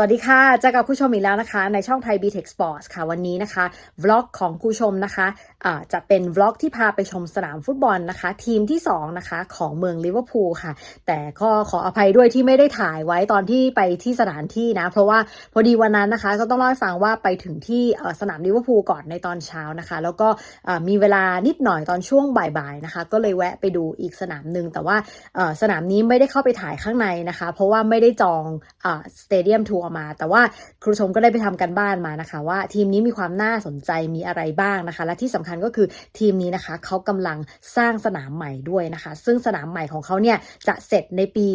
สวัสดีค่ะเจอกับผู้ชมอีกแล้วนะคะ ในช่องไทย b t e c h Sports ค่ะ วันนี้นะคะวล็อกของผู้ชมนะคะะจะเป็นวล็อกที่พาไปชมสนามฟุตบอลนะคะ ทีมที่2นะคะของเมืองลิเวอร์พูลค่ะ แต่ก็ขออภัยด้วยที่ไม่ได้ถ่ายไว้ตอนที่ไปที่สถานที่นะ เพราะว่าพอดีวันนั้นนะคะ ก็ต้องเล่าให้ฟังว่าไปถึงที่สนามลิเวอร์พูลก่อนในตอนเช้านะคะ แล้วก็มีเวลานิดหน่อยตอนช่วงบ่ายๆนะคะ ก็เลยแวะไปดูอีกสนามหนึ่งแต่ว่าสนามนี้ไม่ได้เข้าไปถ่ายข้างในนะคะ เพราะว่าไม่ได้จองสเตเดียมทัวร์มา แต่ว่าครูชมก็ได้ไปทำกันบ้านมานะคะ ว่าทีมนี้มีความน่าสนใจมีอะไรบ้างนะคะ และที่สำคัญก็คือทีมนี้นะคะเขากำลังสร้างสนามใหม่ด้วยนะคะ ซึ่งสนามใหม่ของเขาเนี่ยจะเสร็จในปี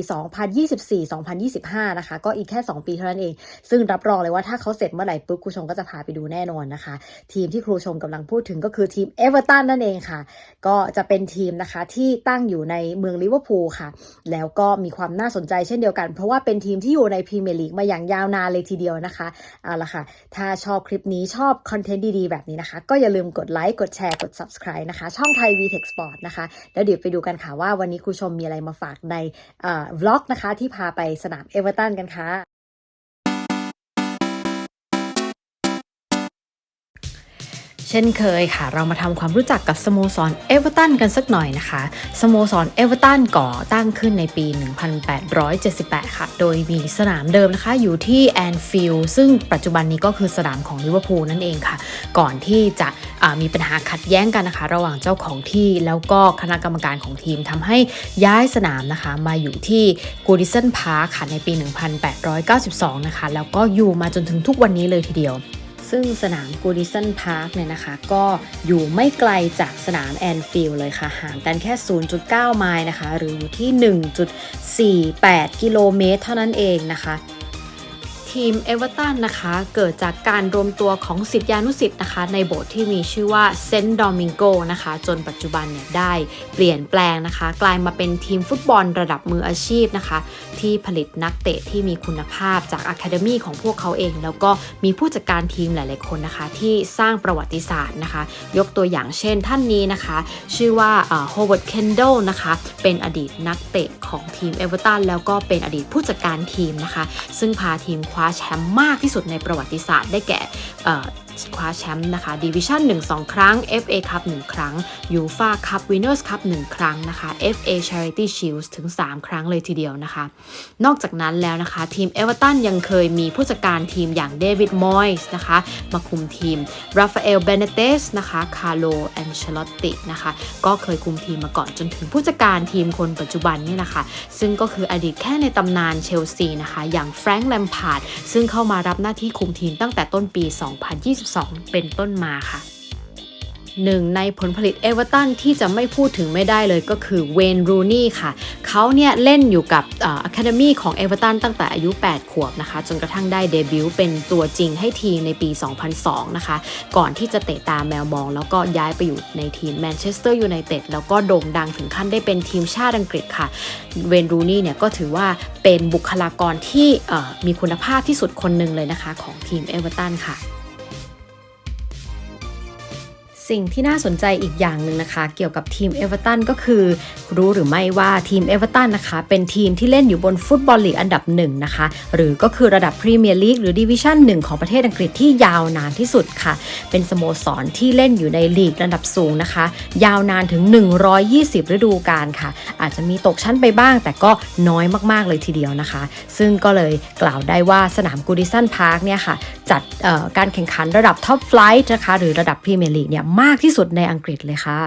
2024-2025 นะคะ ก็อีกแค่ 2 ปีเท่านั้นเอง ซึ่งรับรองเลยว่าถ้าเขาเสร็จเมื่อไหร่ปุ๊บครูชมก็จะพาไปดูแน่นอนนะคะ ทีมที่ครูชมกำลังพูดถึงก็คือทีมเอเวอร์ตันนั่นเองค่ะ ก็จะเป็นทีมนะคะที่ตั้งอยู่ในเมืองลิเวอร์พูลค่ะ แล้วก็มีความน่าสนใจเช่นเดียวกัน เพราะว่าเป็นทีมที่อยู่ในพรีเมียร์ลีกมาอย่างยาวนานเลยทีเดียวนะคะเอาละค่ะ ถ้าชอบคลิปนี้ชอบคอนเทนต์ดีๆ แบบนี้นะคะ ก็อย่าลืมกดไลค์กดแชร์กด subscribe นะคะ ช่องไทย VTech Sport นะคะ แล้วเดี๋ยวไปดูกันค่ะว่าวันนี้ครูชมมีอะไรมาฝากในอ่อ vlog นะคะ ที่พาไปสนามเอเวอร์ตันกันค่ะ เช่นเคยค่ะ เรามาทำความรู้จักกับสโมสรเอเวอร์ตันกันสักหน่อยนะคะ สโมสรเอเวอร์ตันก่อตั้งขึ้นในปี 1878 ค่ะ โดยมีสนามเดิมนะคะอยู่ที่แอนฟิลด์ซึ่งปัจจุบันนี้ก็คือสนามของลิเวอร์พูลนั่นเองค่ะ ก่อนที่จะมีปัญหาขัดแย้งกันนะคะ ระหว่างเจ้าของที่แล้วก็คณะกรรมการของทีมทำให้ย้ายสนามนะคะ มาอยู่ที่กูดิสันพาร์คค่ะในปี 1892 นะคะ แล้วก็อยู่มาจนถึงทุกวันนี้เลยทีเดียว ซึ่งสนามกูดิสันพาร์คเนี่ยนะคะ ก็อยู่ไม่ไกลจากสนามแอนฟิลด์เลยค่ะ ห่างกันแค่ 0.9 ไมล์นะคะ หรืออยู่ที่ 1.48 กิโลเมตรเท่านั้นเองนะคะ ทีมเอเวอร์ตันนะคะ เกิดจากการรวมตัวของศิษยานุศิษย์นะคะ ในโบสถ์ที่มีชื่อว่าเซนต์ดอมิงโกนะคะ จนปัจจุบันเนี่ยได้เปลี่ยนแปลงนะคะ กลายมาเป็นทีมฟุตบอลระดับมืออาชีพนะคะ ที่ผลิตนักเตะที่มีคุณภาพจากอะคาเดมีของพวกเขาเอง แล้วก็มีผู้จัดการทีมหลาย ๆ คนนะคะ ที่สร้างประวัติศาสตร์นะคะ ยกตัวอย่างเช่นท่านนี้นะคะ ชื่อว่าโฮเวิร์ดเคนเดนะคะ เป็นอดีตนักเตะของทีมเอเวอร์ตันแล้วก็เป็นอดีตผู้จัดการทีมนะคะ ซึ่งพาทีมคว้าแชมป์มากที่สุดในประวัติศาสตร์ ได้แก่ คว้าแชมป์นะคะดิวิชั่น1 2 ครั้ง FA คัพ1ครั้งยูฟาคัพวินเนอร์สคัพ1ครั้งนะคะ FA Charity Shield ถึง 3 ครั้งเลยทีเดียวนะคะ นอกจากนั้นแล้วนะคะ ทีมเอเวอร์ตันยังเคยมีผู้จัดการทีมอย่างเดวิดมอยส์นะคะมาคุมทีมราฟาเอลเบเนเตสนะคะคาร์โลแอนเชลอตตินะคะก็เคยคุมทีมมาก่อนจนถึงผู้จัดการทีมคนปัจจุบันนี่แหละค่ะ ซึ่งก็คืออดีตแค่ในตำนานเชลซีนะคะอย่างแฟรงค์แลมพาร์ดซึ่งเข้ามารับหน้าที่คุมทีมตั้งแต่ต้นปี2022 เป็นต้นมาค่ะหนึ่งในผลผลิตเอเวอร์ตันที่จะไม่พูดถึงไม่ได้เลยก็คือเวนรูนี่ค่ะ เขาเนี่ยเล่นอยู่กับอะคาเดมีของเอเวอร์ตันตั้งแต่อายุ 8 ขวบนะคะ จนกระทั่งได้เดบิวต์เป็นตัวจริงให้ทีมในปี 2002 นะคะ ก่อนที่จะเตะตามแมวมอง แล้วก็ย้ายไปอยู่ในทีมแมนเชสเตอร์ยูไนเต็ดแล้วก็โด่งดังถึงขั้นได้เป็นทีมชาติอังกฤษค่ะ เวนรูนี่เนี่ยก็ถือว่าเป็นบุคลากรที่มีคุณภาพที่สุดคนหนึ่งเลยนะคะของทีมเอเวอร์ตันค่ะ สิ่งที่น่าสนใจอีกอย่างหนึ่งนะคะ เกี่ยวกับทีมเอเวอร์ตันก็คือ รู้หรือไม่ว่าทีมเอเวอร์ตันนะคะ เป็นทีมที่เล่นอยู่บนฟุตบอลลีกอันดับหนึ่งนะคะ หรือก็คือระดับพรีเมียร์ลีกหรือดิวิชั่นหนึ่งของประเทศอังกฤษที่ยาวนานที่สุดค่ะ เป็นสโมสรที่เล่นอยู่ในลีกระดับสูงนะคะ ยาวนานถึง 120 ฤดูกาลค่ะ อาจจะมีตกชั้นไปบ้าง แต่ก็น้อยมากๆเลยทีเดียวนะคะ ซึ่งก็เลยกล่าวได้ว่าสนามกูดิสันพาร์คเนี่ยค่ะจัดการแข่งขันระดับท็อปไฟล์นะคะหรือระดับพรีเมียร์ลีกเนี่ยมากที่สุดในอังกฤษเลยค่ะ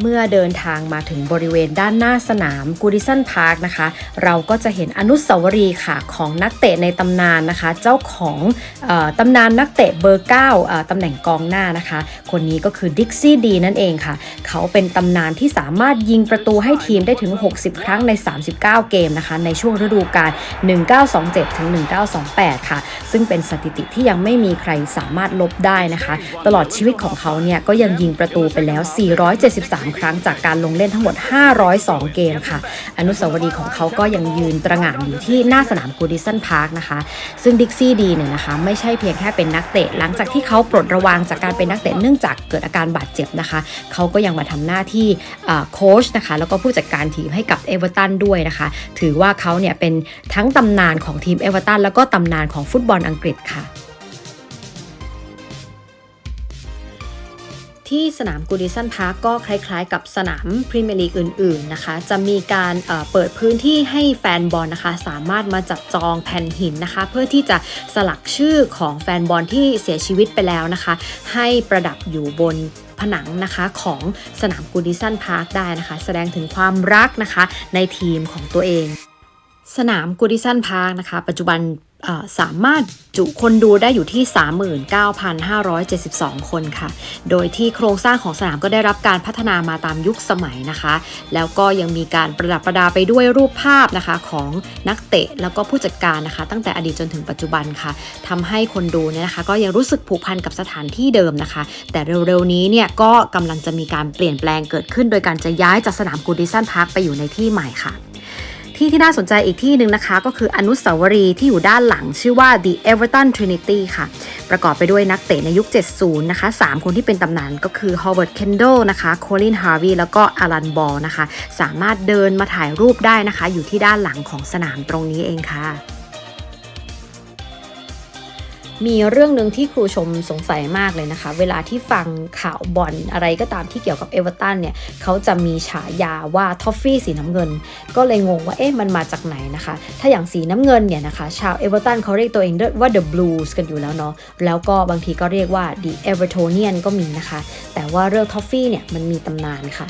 เมื่อเดินทางมาถึงบริเวณด้านหน้าสนามกูดิสันพาร์คนะคะ เราก็จะเห็นอนุสาวรีย์ค่ะของนักเตะในตำนานนะคะ เจ้าของออตำนานนักเตะเบอร์ 9ตำแหน่งกองหน้านะคะ คนนี้ก็คือดิกซี่ดีนั่นเองค่ะ เขาเป็นตำนานที่สามารถยิงประตูให้ทีมได้ถึง 60 ครั้งใน 39 เกมนะคะ ในช่วงฤดูกาล 1927 ถึง 1928 ค่ะ ซึ่งเป็นสถิติที่ยังไม่มีใครสามารถลบได้นะคะ ตลอดชีวิตของเขาเนี่ยก็ยังยิงประตูไปแล้ว 473 3 ครั้งจากการลงเล่นทั้งหมด 502 เกมค่ะ อนุสาวรีย์ของเขาก็ยังยืนตระหง่านอยู่ที่หน้าสนามกูดิสันพาร์คนะคะ ซึ่งดิกซี่ดีเนี่ยนะคะไม่ใช่เพียงแค่เป็นนักเตะ หลังจากที่เขาปลดระวางจากการเป็นนักเตะเนื่องจากเกิดอาการบาดเจ็บนะคะ เขาก็ยังมาทำหน้าที่โค้ชนะคะแล้วก็ผู้จัดการทีมให้กับเอเวอร์ตันด้วยนะคะ ถือว่าเขาเนี่ยเป็นทั้งตำนานของทีมเอเวอร์ตันแล้วก็ตำนานของฟุตบอลอังกฤษค่ะ ที่สนามกูดิสันพาร์กก็คล้ายๆ กับสนามพรีเมียร์ลีกอื่นๆนะคะ จะมีการเเปิดพื้นที่ให้แฟนบอลนะคะ สามารถมาจับจองแผ่นหินนะคะ เพื่อที่จะสลักชื่อของแฟนบอลที่เสียชีวิตไปแล้วนะคะ ให้ประดับอยู่บนผนังนะคะของสนามกูดิสันพาร์คได้นะคะ แสดงถึงความรักนะคะในทีมของตัวเอง สนามกูดิสันพาร์คนะคะ ปัจจุบันสามารถจุคนดูได้อยู่ที่ 39,572 คนค่ะ โดยที่โครงสร้างของสนามก็ได้รับการพัฒนามาตามยุคสมัยนะคะ แล้วก็ยังมีการประดับประดาไปด้วยรูปภาพนะคะของนักเตะแล้วก็ผู้จัดการนะคะ ตั้งแต่อดีตจนถึงปัจจุบันค่ะทำให้คนดูเนี่ยนะคะ ก็ยังรู้สึกผูกพันกับสถานที่เดิมนะคะ แต่เร็วๆนี้เนี่ยก็กำลังจะมีการเปลี่ยนแปลงเกิดขึ้น โดยการจะย้ายจากสนามกูดิสันพาร์คไปอยู่ในที่ใหม่ค่ะ ที่ที่น่าสนใจอีกที่หนึ่งนะคะ ก็คืออนุสาวรีย์ที่อยู่ด้านหลังชื่อว่า The Everton Trinity ค่ะ ประกอบไปด้วยนักเตะในยุค 70 นะคะ 3 คนที่เป็นตำนานก็คือ Howard Kendall นะคะ Colin Harvey แล้วก็ Alan Ball นะคะ สามารถเดินมาถ่ายรูปได้นะคะ อยู่ที่ด้านหลังของสนามตรงนี้เองค่ะ มีเรื่องหนึ่งที่ครูชมสงสัยมากเลยนะคะ เวลาที่ฟังข่าวบอลอะไรก็ตามที่เกี่ยวกับเอเวอร์ตันเนี่ยเขาจะมีฉายาว่าทอฟฟี่สีน้ำเงิน ก็เลยงงว่าเอ๊ะมันมาจากไหนนะคะ ถ้าอย่างสีน้ำเงินเนี่ยนะคะ ชาวเอเวอร์ตันเขาเรียกตัวเองว่า The Blues กันอยู่แล้วเนาะแล้วก็บางทีก็เรียกว่า The Evertonian ก็มีนะคะ แต่ว่าเรื่องทอฟฟี่เนี่ยมันมีตำนานค่ะ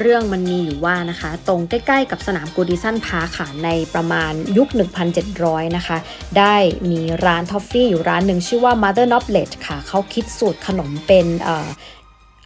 เรื่องมันมีอยู่ว่านะคะ ตรงใกล้ๆกับสนามกูดิสันพาร์คค่ะในประมาณยุค 1,700 นะคะ ได้มีร้านทอฟฟี่อยู่ร้านหนึ่งชื่อว่า Mother Noblet ค่ะ เขาคิดสูตรขนมเป็น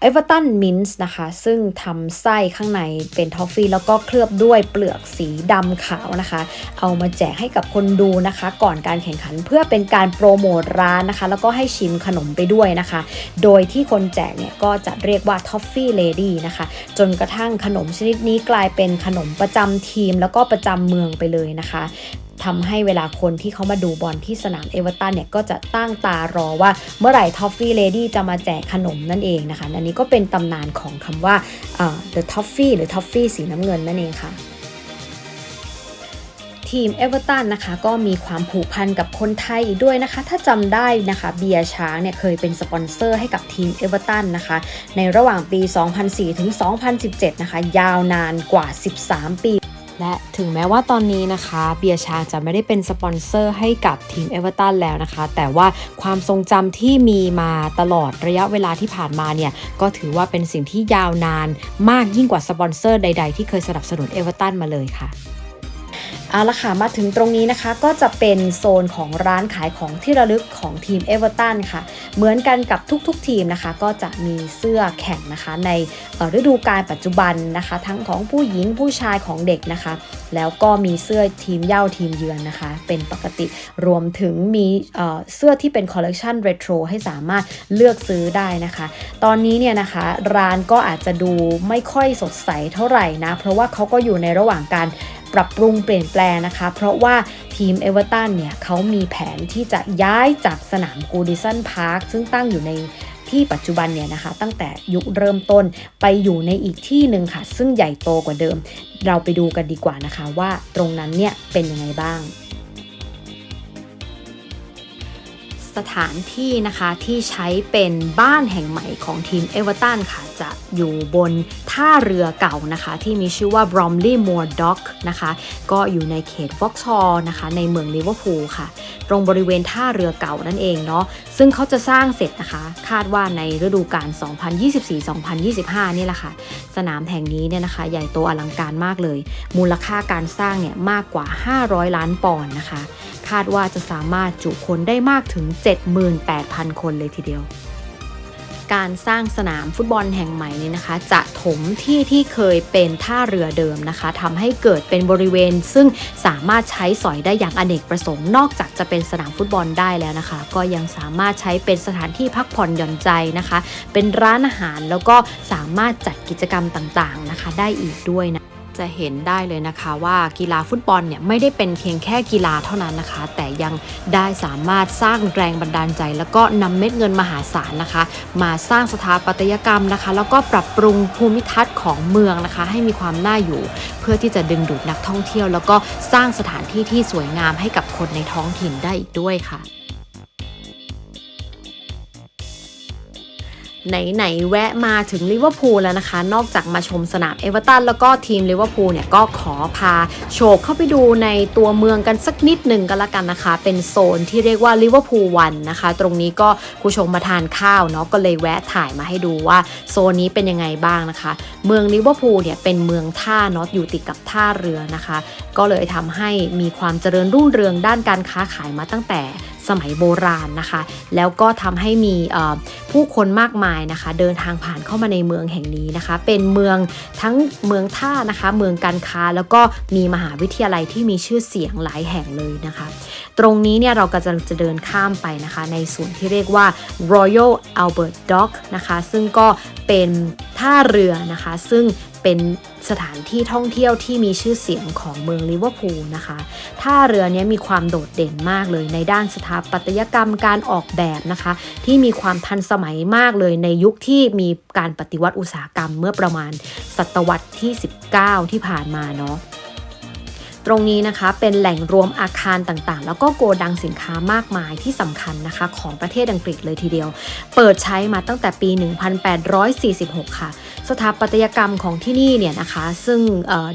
เอเวอร์ตันมินส์นะคะ ซึ่งทำไส้ข้างในเป็นทอฟฟี่แล้วก็เคลือบด้วยเปลือกสีดำขาวนะคะ เอามาแจกให้กับคนดูนะคะ ก่อนการแข่งขันเพื่อเป็นการโปรโมทร้านนะคะ แล้วก็ให้ชิมขนมไปด้วยนะคะ โดยที่คนแจกเนี่ยก็จะเรียกว่าทอฟฟี่เลดี้นะคะ จนกระทั่งขนมชนิดนี้กลายเป็นขนมประจำทีม แล้วก็ประจำเมืองไปเลยนะคะ ทำให้เวลาคนที่เขามาดูบอลที่สนามเอเวอร์ตันเนี่ยก็จะตั้งตารอว่าเมื่อไหร่ทอฟฟี่เลดี้จะมาแจกขนมนั่นเองนะคะ อันนี้ก็เป็นตำนานของคำว่า the toffee หรือ toffee สีน้ำเงินนั่นเองค่ะทีมเอเวอร์ตันนะคะก็มีความผูกพันกับคนไทยด้วยนะคะ ถ้าจำได้นะคะเบียร์ช้างเนี่ยเคยเป็นสปอนเซอร์ให้กับทีมเอเวอร์ตันนะคะในระหว่างปี 2004 ถึง 2017 นะคะยาวนานกว่า 13 ปี และถึงแม้ว่าตอนนี้นะคะ เบียร์ชาจะไม่ได้เป็นสปอนเซอร์ให้กับทีมเอเวอร์ตันแล้วนะคะ แต่ว่าความทรงจำที่มีมาตลอดระยะเวลาที่ผ่านมาเนี่ย ก็ถือว่าเป็นสิ่งที่ยาวนานมากยิ่งกว่าสปอนเซอร์ใด ๆ ที่เคยสนับสนุนเอเวอร์ตันมาเลยค่ะ เอาละค่ะมาถึงตรงนี้นะคะก็จะเป็นโซนของร้านขายของที่ระลึกของทีมเอเวอร์ตันค่ะ เหมือนกันกับทุกๆทีมนะคะ ก็จะมีเสื้อแข่งนะคะในฤดูกาลปัจจุบันนะคะ ทั้งของผู้หญิงผู้ชายของเด็กนะคะ แล้วก็มีเสื้อทีมเย่าทีมเยือนนะคะ เป็นปกติรวมถึงมีเสื้อที่เป็นคอลเลกชันเรโทรให้สามารถเลือกซื้อได้นะคะ ตอนนี้เนี่ยนะคะร้านก็อาจจะดูไม่ค่อยสดใสเท่าไหร่นะ เพราะว่าเขาก็อยู่ในระหว่างการ ปรับปรุงเปลี่ยนแปลงนะคะ เพราะว่าทีมเอเวอร์ตันเนี่ยเขามีแผนที่จะย้ายจากสนามกูดิสันพาร์คซึ่งตั้งอยู่ในที่ปัจจุบันเนี่ยนะคะตั้งแต่ยุคเริ่มต้นไปอยู่ในอีกที่หนึ่งค่ะ ซึ่งใหญ่โตกว่าเดิม เราไปดูกันดีกว่านะคะว่าตรงนั้นเนี่ยเป็นยังไงบ้าง สถานที่นะคะที่ใช้เป็นบ้านแห่งใหม่ของทีมเอเวอร์ตันค่ะ จะอยู่บนท่าเรือเก่านะคะ ที่มีชื่อว่า Bromley Moor Dock นะคะ ก็อยู่ในเขต Vauxhall นะคะ ในเมืองลิเวอร์พูลค่ะ ตรงบริเวณท่าเรือเก่านั่นเองเนาะซึ่งเขาจะสร้างเสร็จนะคะ คาดว่าในฤดูกาล 2024-2025 นี่แหละค่ะ สนามแห่งนี้เนี่ยนะคะ ใหญ่โตอลังการมากเลย มูลค่าการสร้างเนี่ยมากกว่า 500 ล้านปอนด์นะคะ คาดว่าจะสามารถจุคนได้มากถึง 78,000 คนเลยทีเดียว การสร้างสนามฟุตบอลแห่งใหม่นี้นะคะ จะถมที่ที่เคยเป็นท่าเรือเดิมนะคะทำให้เกิดเป็นบริเวณ ซึ่งสามารถใช้สอยได้อย่างอเนกประสงค์ นอกจากจะเป็นสนามฟุตบอลได้แล้วนะคะ ก็ยังสามารถใช้เป็นสถานที่พักผ่อนหย่อนใจนะคะ เป็นร้านอาหารแล้วก็สามารถจัดกิจกรรมต่างๆนะคะ ได้อีกด้วยนะ จะเห็นได้เลยนะคะว่ากีฬาฟุตบอลเนี่ยไม่ได้เป็นเพียงแค่กีฬาเท่านั้นนะคะ แต่ยังได้สามารถสร้างแรงบันดาลใจ แล้วก็นำเม็ดเงินมหาศาลนะคะ มาสร้างสถาปัตยกรรมนะคะ แล้วก็ปรับปรุงภูมิทัศน์ของเมืองนะคะ ให้มีความน่าอยู่ เพื่อที่จะดึงดูดนักท่องเที่ยว แล้วก็สร้างสถานที่ที่สวยงามให้กับคนในท้องถิ่นได้อีกด้วยค่ะ ไหนๆแวะมาถึงลิเวอร์พูลแล้วนะคะ นอกจากมาชมสนามเอเวอร์ตันแล้วก็ทีมลิเวอร์พูลเนี่ยก็ขอพาโฉบเข้าไปดูในตัวเมืองกันสักนิดหนึ่งกันละกันนะคะ เป็นโซนที่เรียกว่าลิเวอร์พูลวันนะคะ ตรงนี้ก็ผู้ชมมาทานข้าวเนาะก็เลยแวะถ่ายมาให้ดูว่าโซนนี้เป็นยังไงบ้างนะคะ เมืองลิเวอร์พูลเนี่ยเป็นเมืองท่าเนาะอยู่ติดกับท่าเรือนะคะ ก็เลยทำให้มีความเจริญรุ่งเรืองด้านการค้าขายมาตั้งแต่ สมัยโบราณนะคะ แล้วก็ทำให้มีผู้คนมากมายนะคะ เดินทางผ่านเข้ามาในเมืองแห่งนี้นะคะ เป็นเมืองทั้งเมืองท่านะคะ เมืองการค้าแล้วก็มีมหาวิทยาลัยที่มีชื่อเสียงหลายแห่งเลยนะคะ ตรงนี้เนี่ยเราก็จะจะเดินข้ามไปนะคะ ในส่วนที่เรียกว่า Royal Albert Dock นะคะ ซึ่งก็เป็นท่าเรือนะคะ ซึ่ง เป็นสถานที่ท่องเที่ยวที่มีชื่อเสียงของเมืองลิเวอร์พูลนะคะ ท่าเรือนี้มีความโดดเด่นมากเลยในด้านสถาปัตยกรรมการออกแบบนะคะ ที่มีความทันสมัยมากเลยในยุคที่มีการปฏิวัติอุตสาหกรรมเมื่อประมาณศตวรรษที่ 19 ที่ผ่านมาเนาะตรงนี้นะคะเป็นแหล่งรวมอาคารต่างๆ แล้วก็โกดังสินค้ามากมายที่สำคัญนะคะของประเทศอังกฤษเลยทีเดียว เปิดใช้มาตั้งแต่ปี 1846 ค่ะ สถาปัตยกรรมของที่นี่เนี่ยนะคะ ซึ่ง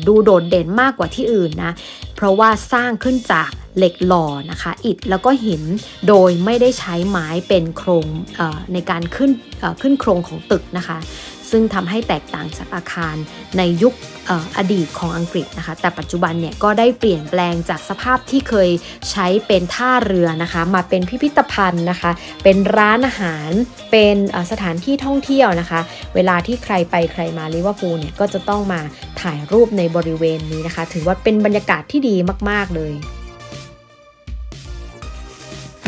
ดูโดดเด่นมากกว่าที่อื่นนะ เพราะว่าสร้างขึ้นจากเหล็กหล่อนะคะ อิฐแล้วก็หินโดยไม่ได้ใช้ไม้เป็นโครงในการขึ้นขึ้นโครงของตึกนะคะ ซึ่งทำให้แตกต่างจากอาคารในยุคอออดีตของอังกฤษนะคะ แต่ปัจจุบันเนี่ยก็ได้เปลี่ยนแปลงจากสภาพที่เคยใช้เป็นท่าเรือนะคะ มาเป็นพิพิธภัณฑ์นะคะ เป็นร้านอาหาร เป็นสถานที่ท่องเที่ยวนะคะ เวลาที่ใครไปใครมาลิเวอร์พูลเนี่ยก็จะต้องมาถ่ายรูปในบริเวณนี้นะคะ ถือว่าเป็นบรรยากาศที่ดีมาก ๆ เลย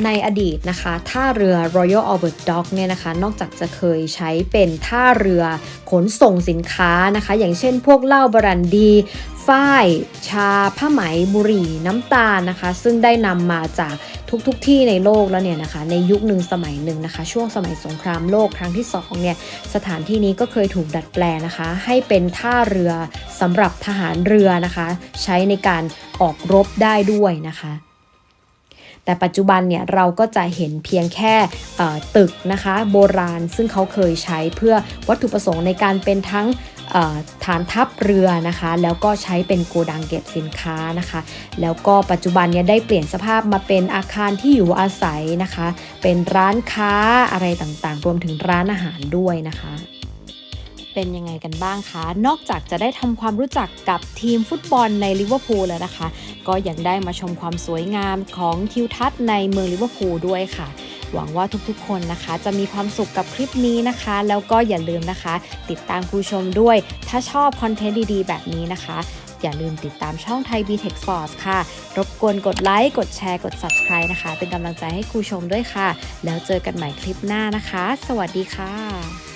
ในอดีตนะคะ ท่าเรือ Royal Albert Dock เนี่ยนะคะ นอกจากจะเคยใช้เป็นท่าเรือขนส่งสินค้านะคะ อย่างเช่นพวกเหล้าบรันดี ฝ้าย ชา ผ้าไหม บุหรี่ น้ำตาลนะคะ ซึ่งได้นำมาจากทุกๆทที่ในโลกแล้วเนี่ยนะคะ ในยุคหนึ่งสมัยหนึ่งนะคะ ช่วงสมัยสงครามโลกครั้งที่สองเนี่ย สถานที่นี้ก็เคยถูกดัดแปลงนะคะ ให้เป็นท่าเรือสำหรับทหารเรือนะคะ ใช้ในการออกรบได้ด้วยนะคะ แต่ปัจจุบันเนี่ยเราก็จะเห็นเพียงแค่ตึกนะคะโบราณซึ่งเขาเคยใช้เพื่อวัตถุประสงค์ในการเป็นทั้งฐานทัพเรือนะคะ แล้วก็ใช้เป็นโกดังเก็บสินค้านะคะ แล้วก็ปัจจุบันเนี่ยได้เปลี่ยนสภาพมาเป็นอาคารที่อยู่อาศัยนะคะ เป็นร้านค้าอะไรต่างๆ รวมถึงร้านอาหารด้วยนะคะ เป็นยังไงกันบ้างคะ นอกจากจะได้ทำความรู้จักกับทีมฟุตบอลในลิเวอร์พูลแล้วนะคะ ก็ยังได้มาชมความสวยงามของทิวทัศน์ในเมืองลิเวอร์พูลด้วยค่ะ หวังว่าทุกๆ คนนะคะ จะมีความสุขกับคลิปนี้นะคะ แล้วก็อย่าลืมนะคะ ติดตามครูชมด้วย ถ้าชอบคอนเทนต์ดีๆ แบบนี้นะคะ อย่าลืมติดตามช่องไทย b t e c h Sports ค่ะ รบกวนกดไลค์กดแชร์กด Subscribe นะคะ เป็นกำลังใจให้ครูชมด้วยค่ะ แล้วเจอกันใหม่คลิปหน้านะคะ สวัสดีค่ะ